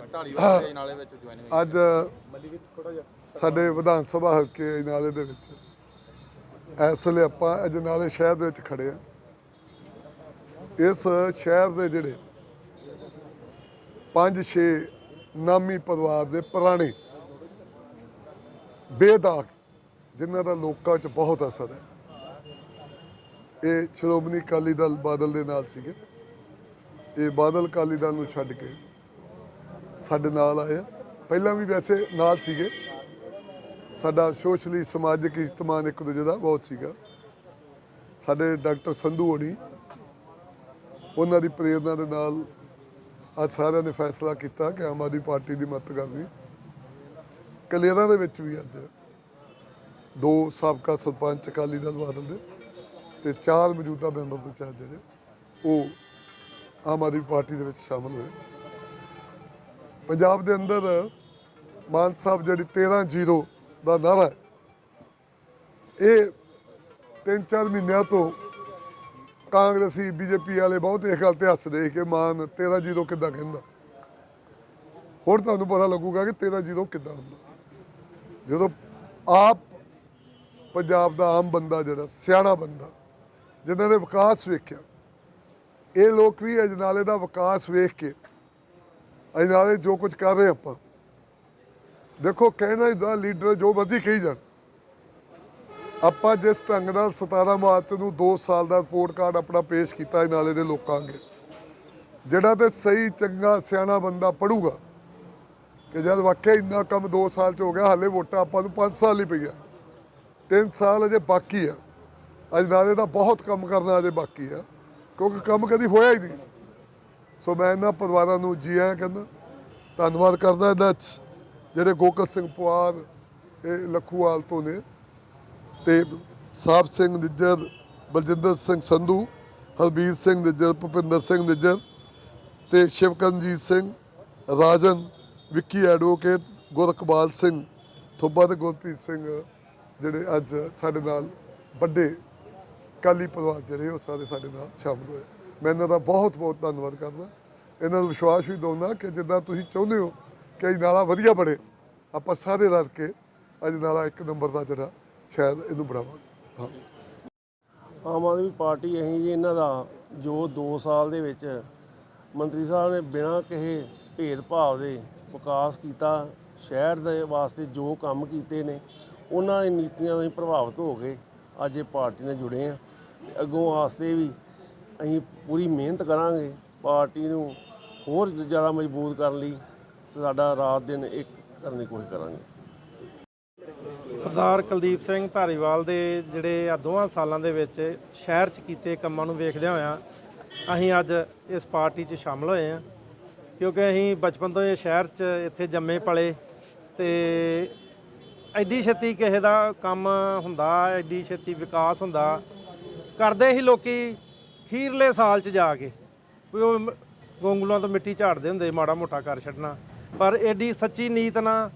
ਅੱਜ ਢਾਲੀਵਾਲ ਦੇ ਨਾਲੇ ਵਿੱਚ ਜੁਆਇਨ ਅੱਜ ਸਾਡੇ ਵਿਧਾਨ ਸਭਾ ਹਲਕੇ ਅਜਨਾਲੇ ਦੇ ਵਿੱਚ। ਇਸ ਵੇਲੇ ਆਪਾਂ ਅਜਨਾਲੇ ਸ਼ਹਿਰ ਦੇ ਵਿੱਚ ਖੜੇ ਆ। ਇਸ ਸ਼ਹਿਰ ਦੇ ਜਿਹੜੇ ਪੰਜ ਛੇ ਨਾਮੀ ਪਰਿਵਾਰ ਦੇ ਪੁਰਾਣੇ ਬੇਦਾਗ, ਜਿਨ੍ਹਾਂ ਦਾ ਲੋਕਾਂ 'ਚ ਬਹੁਤ ਅਸਰ ਹੈ। ਇਹ ਸ਼੍ਰੋਮਣੀ ਅਕਾਲੀ ਦਲ ਬਾਦਲ ਦੇ ਨਾਲ ਸੀਗੇ। ਇਹ ਬਾਦਲ ਅਕਾਲੀ ਦਲ ਨੂੰ ਛੱਡ ਕੇ ਸਾਡੇ ਨਾਲ ਆਏ ਆ। ਪਹਿਲਾਂ ਵੀ ਵੈਸੇ ਨਾਲ ਸੀਗੇ। ਸਾਡਾ ਸੋਸ਼ਲੀ ਸਮਾਜਿਕ ਇਜਤਮਾਨ ਇੱਕ ਦੂਜੇ ਦਾ ਬਹੁਤ ਸੀਗਾ। ਸਾਡੇ ਡਾਕਟਰ ਸੰਧੂ ਹੋਣੀ, ਉਹਨਾਂ ਦੀ ਪ੍ਰੇਰਣਾ ਦੇ ਨਾਲ ਅੱਜ ਸਾਰਿਆਂ ਨੇ ਫੈਸਲਾ ਕੀਤਾ ਕਿ ਆਮ ਆਦਮੀ ਪਾਰਟੀ ਦੀ ਮਦਦ ਕਰਨੀ। ਕਲੇਰਾਂ ਦੇ ਵਿੱਚ ਵੀ ਅੱਜ ਦੋ ਸਾਬਕਾ ਸਰਪੰਚ ਅਕਾਲੀ ਦਲ ਬਾਦਲ ਦੇ ਤੇ ਚਾਰ ਮੌਜੂਦਾ ਮੈਂਬਰ ਪੰਚਾਇਤ ਜਿਹੜੇ, ਉਹ ਆਮ ਆਦਮੀ ਪਾਰਟੀ ਦੇ ਵਿੱਚ ਸ਼ਾਮਲ ਹੋਏ। ਪੰਜਾਬ ਦੇ ਅੰਦਰ ਮਾਨ ਸਾਹਿਬ ਜਿਹੜੀ 13-0 ਦਾ ਨਾਰਾ ਇਹ ਤਿੰਨ ਚਾਰ ਮਹੀਨਿਆਂ ਤੋਂ ਕਾਂਗਰਸੀ, ਬੀਜੇਪੀ ਵਾਲੇ ਬਹੁਤ ਇਸ ਗੱਲ ਤੇ ਹੱਸਦੇ ਕਿ ਮਾਨ 13-0 ਕਿੱਦਾਂ ਕਹਿੰਦਾ। ਹੋਰ ਤੁਹਾਨੂੰ ਪਤਾ ਲੱਗੂਗਾ ਕਿ 13-0 ਕਿੱਦਾਂ ਹੁੰਦਾ। ਜਦੋਂ ਆਪ ਪੰਜਾਬ ਦਾ ਆਮ ਬੰਦਾ ਜਿਹੜਾ, ਸਿਆਣਾ ਬੰਦਾ ਜਿਨ੍ਹਾਂ ਨੇ ਵਿਕਾਸ ਵੇਖਿਆ, ਇਹ ਲੋਕ ਵੀ ਅਜਨਾਲੇ ਦਾ ਵਿਕਾਸ ਵੇਖ ਕੇ ਅਜਨਾਲੇ ਜੋ ਕੁਝ ਕਰ ਰਹੇ ਆਪਾਂ। ਦੇਖੋ, ਕਹਿਣਾ ਦਾ ਲੀਡਰ ਜੋ ਮਰਜ਼ੀ ਕਹੀ ਜਾਣ। ਆਪਾਂ ਜਿਸ ਢੰਗ ਨਾਲ 17 ਮਾਰਚ ਨੂੰ 2 ਸਾਲ ਦਾ ਰਿਪੋਰਟ ਕਾਰਡ ਆਪਣਾ ਪੇਸ਼ ਕੀਤਾ ਅਜਨਾਲੇ ਦੇ ਲੋਕਾਂ ਅੱਗੇ, ਜਿਹੜਾ ਤੇ ਸਹੀ, ਚੰਗਾ, ਸਿਆਣਾ ਬੰਦਾ ਪੜੂਗਾ, ਕਿ ਜਦ ਵਾਕਿਆ ਇੰਨਾ ਕੰਮ 2 ਸਾਲ ਚ ਹੋ ਗਿਆ, ਹਾਲੇ ਵੋਟਾਂ ਆਪਾਂ ਨੂੰ 5 ਸਾਲ ਹੀ ਪਈਆ। 3 ਸਾਲ ਅਜੇ ਬਾਕੀ ਆ। ਅਜਨਾਲੇ ਦਾ ਬਹੁਤ ਕੰਮ ਕਰਨਾ ਅਜੇ ਬਾਕੀ ਆ, ਕਿਉਂਕਿ ਕੰਮ ਕਦੀ ਹੋਇਆ ਹੀ ਨਹੀਂ। ਸੋ ਮੈਂ ਇਹਨਾਂ ਪਰਿਵਾਰਾਂ ਨੂੰ ਜੀ ਆਇਆਂ ਕਹਿੰਦਾ, ਧੰਨਵਾਦ ਕਰਦਾ ਇਹਨਾਂ 'ਚ, ਜਿਹੜੇ ਗੋਕਲ ਸਿੰਘ ਪੁਆਰ, ਇਹ ਲਖੂਵਾਲ ਤੋਂ ਨੇ ਤੇ ਸਾਹਿਬ ਸਿੰਘ ਨਿੱਜਰ, ਬਲਜਿੰਦਰ ਸਿੰਘ ਸੰਧੂ, ਹਰਬੀਰ ਸਿੰਘ ਨਿੱਜਰ, ਭੁਪਿੰਦਰ ਸਿੰਘ ਨਿੱਜਰ ਤੇ ਸ਼ਿਵਕਰਨਜੀਤ ਸਿੰਘ, ਰਾਜਨ, ਵਿੱਕੀ ਐਡਵੋਕੇਟ ਗੁਰਕਬਾਲ ਸਿੰਘ, ਥੁੱਬਾ ਤੇ ਗੁਰਪ੍ਰੀਤ ਸਿੰਘ ਜਿਹੜੇ ਅੱਜ ਸਾਡੇ ਨਾਲ ਵੱਡੇ ਕਾਲੀ ਪਰਿਵਾਰ ਜਿਹੜੇ ਉਹ ਸਾਰੇ ਸਾਡੇ ਨਾਲ ਸ਼ਾਮਲ ਹੋਏ। ਮੈਂ ਇਹਨਾਂ ਦਾ ਬਹੁਤ ਬਹੁਤ ਧੰਨਵਾਦ ਕਰਦਾ। ਇਹਨਾਂ ਨੂੰ ਵਿਸ਼ਵਾਸ ਵੀ ਦਉਂਦਾ ਕਿ ਜਿੱਦਾਂ ਤੁਸੀਂ ਚਾਹੁੰਦੇ ਹੋ ਕਿ ਇਹ ਨਾਲਾ ਵਧੀਆ ਬਣੇ, ਆਪਾਂ ਸਾਰੇ ਰਲ ਕੇ ਅੱਜ ਨਾਲਾ ਇੱਕ ਨੰਬਰ ਦਾ ਜਿਹੜਾ ਸ਼ਾਇਦ ਇਹਨੂੰ ਬਣਾਵਾਂਗੇ। ਹਾਂ। ਆਮ ਆਦਮੀ ਪਾਰਟੀ ਅਸੀਂ ਜੀ ਇਹਨਾਂ ਦਾ, ਜੋ 2 ਸਾਲ ਦੇ ਵਿੱਚ ਮੰਤਰੀ ਸਾਹਿਬ ਨੇ ਬਿਨਾਂ ਕਿਸੇ ਭੇਦਭਾਵ ਦੇ ਵਿਕਾਸ ਕੀਤਾ, ਸ਼ਹਿਰ ਦੇ ਵਾਸਤੇ ਜੋ ਕੰਮ ਕੀਤੇ ਨੇ, ਉਹਨਾਂ ਦੀ ਨੀਤੀਆਂ ਤੋਂ ਅਸੀਂ ਪ੍ਰਭਾਵਿਤ ਹੋ ਕੇ ਅੱਜ ਇਹ ਪਾਰਟੀ ਨਾਲ ਜੁੜੇ ਆ। ਅੱਗੋਂ ਵਾਸਤੇ ਵੀ ਅਸੀਂ ਪੂਰੀ ਮਿਹਨਤ ਕਰਾਂਗੇ ਪਾਰਟੀ ਨੂੰ ਹੋਰ ਜ਼ਿਆਦਾ ਮਜ਼ਬੂਤ ਕਰਨ ਲਈ ਸਾਡਾ ਰਾਤ ਦਿਨ ਇੱਕ ਕਰਨ ਦੀ ਕੋਸ਼ਿਸ਼ ਕਰਾਂਗੇ। ਸਰਦਾਰ ਕੁਲਦੀਪ ਸਿੰਘ ਧਾਰੀਵਾਲ ਦੇ ਜਿਹੜੇ ਆ ਦੋਹਾਂ ਸਾਲਾਂ ਦੇ ਵਿੱਚ ਸ਼ਹਿਰ 'ਚ ਕੀਤੇ ਕੰਮਾਂ ਨੂੰ ਵੇਖਦਿਆਂ ਹੋਇਆਂ ਅਸੀਂ ਅੱਜ ਇਸ ਪਾਰਟੀ 'ਚ ਸ਼ਾਮਲ ਹੋਏ ਹਾਂ। ਕਿਉਂਕਿ ਅਸੀਂ ਬਚਪਨ ਤੋਂ ਇਹ ਸ਼ਹਿਰ 'ਚ ਇੱਥੇ ਜੰਮੇ ਪਲੇ ਤੇ ਐਡੀ ਛੇਤੀ ਕਿਸੇ ਦਾ ਕੰਮ ਹੁੰਦਾ, ਐਡੀ ਛੇਤੀ ਵਿਕਾਸ ਹੁੰਦਾ। ਕਰਦੇ ਹੀ ਲੋਕੀ ਖੀਰਲੇ ਸਾਲ 'ਚ ਜਾ ਕੇ ਕੋਈ ਉਹ ਗੋਂਗਲੂਆਂ ਤੋਂ ਮਿੱਟੀ ਝਾੜਦੇ ਹੁੰਦੇ ਮਾੜਾ ਮੋਟਾ ਕਰ ਛੱਡਣਾ। ਪਰ ਐਡੀ ਸੱਚੀ ਨੀਤ ਨਾਲ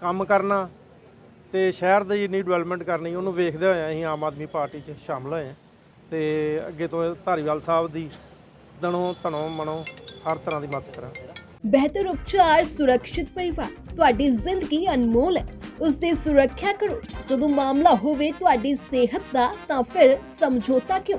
ਕੰਮ ਕਰਨਾ ਤੇ ਸ਼ਹਿਰ ਦੀ ਜਿੰਨੀ ਡਿਵੈਲਪਮੈਂਟ ਕਰਨੀ, ਉਹਨੂੰ ਵੇਖਦੇ ਹੋਏ ਅਸੀਂ ਆਮ ਆਦਮੀ ਪਾਰਟੀ 'ਚ ਸ਼ਾਮਲ ਹੋਏ ਹਾਂ। ਤੇ ਅੱਗੇ ਤੋਂ ਧਾਰੀਵਾਲ ਸਾਹਿਬ ਦੀ ਦਣੋਂ ਤਣੋਂ ਮਨੋਂ ਹਰ ਤਰ੍ਹਾਂ ਦੀ ਮਦਦ ਕਰਾਂਗੇ। ਬਿਹਤਰ ਉਪਚਾਰ, ਸੁਰੱਖਿਅਤ ਪਰਿਵਾਰ, ਤੁਹਾਡੀ ਜ਼ਿੰਦਗੀ ਅਨਮੋਲ ਹੈ। ਉਸ ਦੀ ਸੁਰੱਖਿਆ ਕਰੋ। ਜਦੋਂ ਮਾਮਲਾ ਹੋਵੇ ਤੁਹਾਡੀ ਸਿਹਤ ਦਾ, ਤਾਂ ਫਿਰ ਸਮਝੌਤਾ ਕਿਉਂ?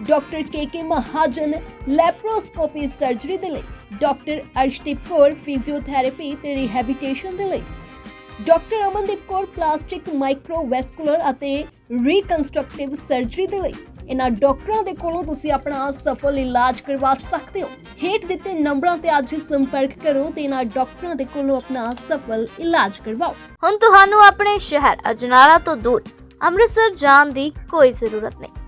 doctor K Mahajan laparoscopy surgery ਦੇ ਲਈ, ਡਾਕਟਰ ਅਰਸ਼ਦੀਪ ਕੌਰ ਫਿਜ਼ੀਓਥੈਰੇਪੀ ਤੇ ਰਿਹੈਬਿਟੇਸ਼ਨ ਦੇ ਲਈ, doctor Amandeep Kaur plastic microvascular ਅਤੇ ਰੀਕਨਸਟਰਕਟਿਵ ਸਰਜਰੀ ਦੇ ਲਈ। ਇਹਨਾਂ ਡਾਕਟਰਾਂ ਦੇ ਕੋਲੋਂ ਤੁਸੀਂ ਆਪਣਾ ਸਫਲ ਇਲਾਜ ਕਰਵਾ ਸਕਦੇ ਹੋ। ਹੇਠ ਦਿੱਤੇ ਨੰਬਰਾਂ ਤੇ ਅੱਜ ਸੰਪਰਕ ਕਰੋ ਤੇ ਇਹਨਾਂ ਡਾਕਟਰਾਂ ਦੇ ਕੋਲੋਂ ਆਪਣਾ ਸਫਲ ਇਲਾਜ ਕਰਵਾਓ। ਹੁਣ ਤੁਹਾਨੂੰ ਆਪਣੇ ਸ਼ਹਿਰ ਅਜਨਾਲਾ ਤੋਂ ਦੂਰ ਅੰਮ੍ਰਿਤਸਰ ਜਾਣ ਦੀ ਕੋਈ ਜ਼ਰੂਰਤ ਨਹੀਂ।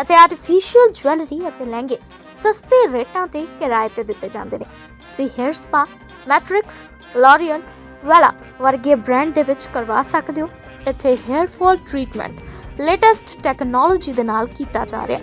ਅਤੇ ਆਰਟੀਫੀਸ਼ੀਅਲ ਜੁਐਲਰੀ ਅਤੇ ਲਹਿੰਗੇ ਸਸਤੇ ਰੇਟਾਂ ਤੇ ਕਿਰਾਏ ਤੇ ਦਿੱਤੇ ਜਾਂਦੇ ਨੇ। ਤੁਸੀਂ hair spa Matrix L'Oreal Wella ਵਰਗੇ ਬ੍ਰਾਂਡ ਦੇ ਵਿੱਚ ਕਰਵਾ ਸਕਦੇ ਹੋ। ਇੱਥੇ hair fall treatment latest technology ਦੇ ਨਾਲ ਕੀਤਾ ਜਾ ਰਿਹਾ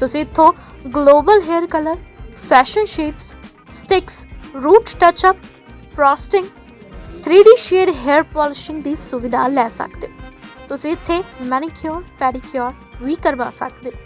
ਤੁਸੀਂ ਇੱਥੋਂ global hair colour fashion shades sticks root touch up frosting 3D shade hair polishing ਦੀ ਸੁਵਿਧਾ ਲੈ ਸਕਦੇ ਹੋ। ਤੁਸੀਂ ਇੱਥੇ ਮੈਨੀਕਿਉਰ ਪੈਡੀਕਿਉਰ ਵੀ ਕਰਵਾ ਸਕਦੇ ਹੋ।